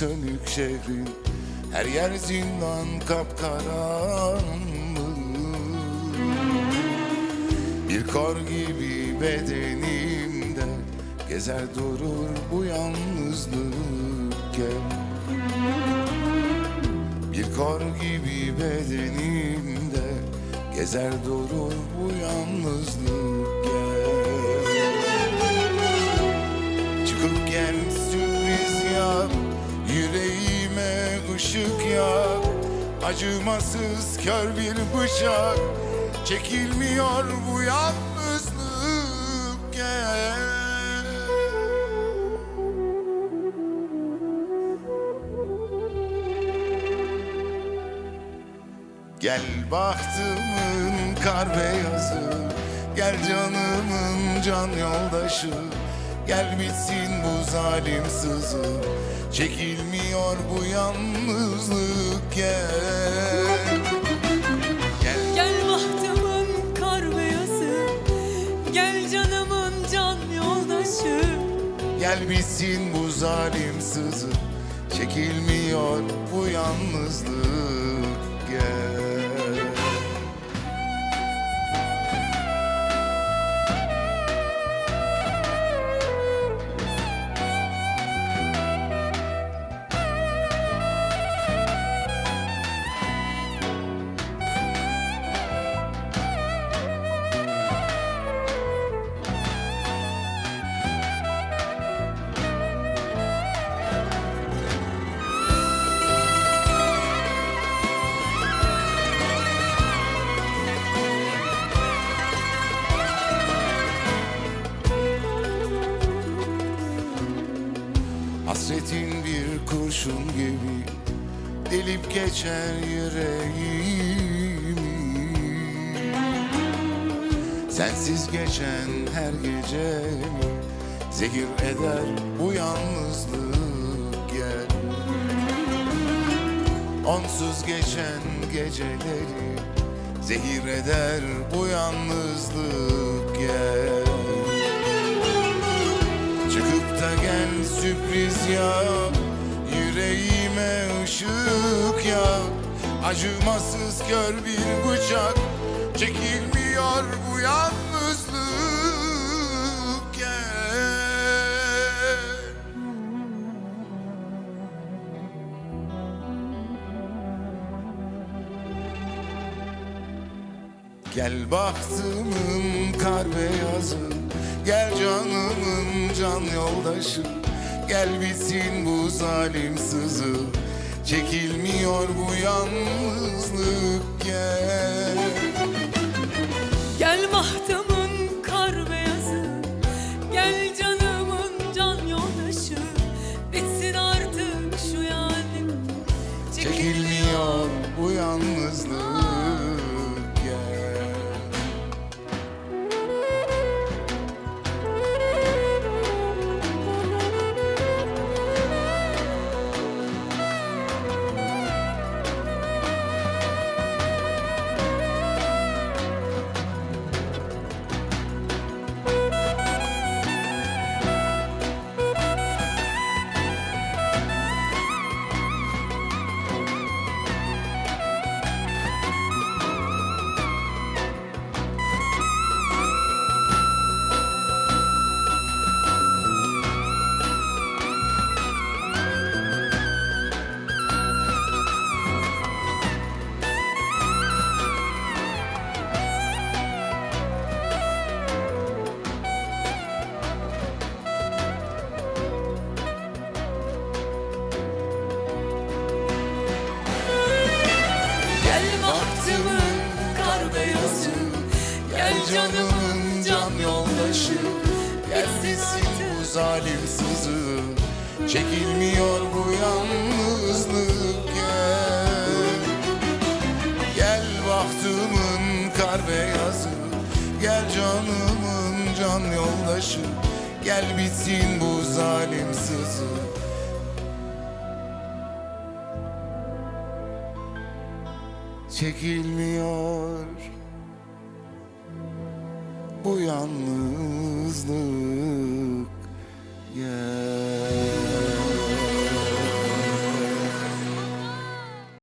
sönük şehrin Her yer zindan kapkaranlık Bir kor gibi bedenimde Gezer durur bu yalnızlık gel. Bir kor gibi bedenimde Gezer durur bu yalnızlık gel. Çıkıp gel sürpriz yap Yüreğime ışık yak Acımasız kör bir bıçak. Çekilmiyor bu yalnızlık gel. Gel bahtımın kar beyazı Gel canımın can yoldaşı Gel bitsin bu zalim sızı. Çekilmiyor bu yalnızlık gel. Gel. Gel bahtımın kar beyazı Gel canımın can yoldaşı. Gel bitsin bu zalim sızı. Çekilmiyor bu yalnızlık gel Hasretin bir kurşun gibi delip geçer yüreğimi. Sensiz geçen her gecemi zehir eder bu yalnızlık gel Onsuz geçen geceleri zehir eder bu yalnızlık gel Çıkıp da gel sürpriz yap Yüreğime ışık yap. Acımasız kör bir bıçak Çekilmiyor bu yalnızlık. Gel. Gel bahtımın kar beyazı Gel canımın can yoldaşı Gel bitsin bu zalim sızı. Çekilmiyor bu yalnızlık gel. Gel bahtımın kar beyazı Gel canımın can yoldaşı. Bitsin artık şu yalim Çekilmiyor bu yalnızlık canımın can yoldaşı. Gel bitsin bu zalim sızı. Çekilmiyor bu yalnızlık. Gel. Gel bahtımın kar beyazı. Gel canımın can yoldaşı. Gel bitsin bu zalim sızı. Çekilmiyor bu yalnızlık gel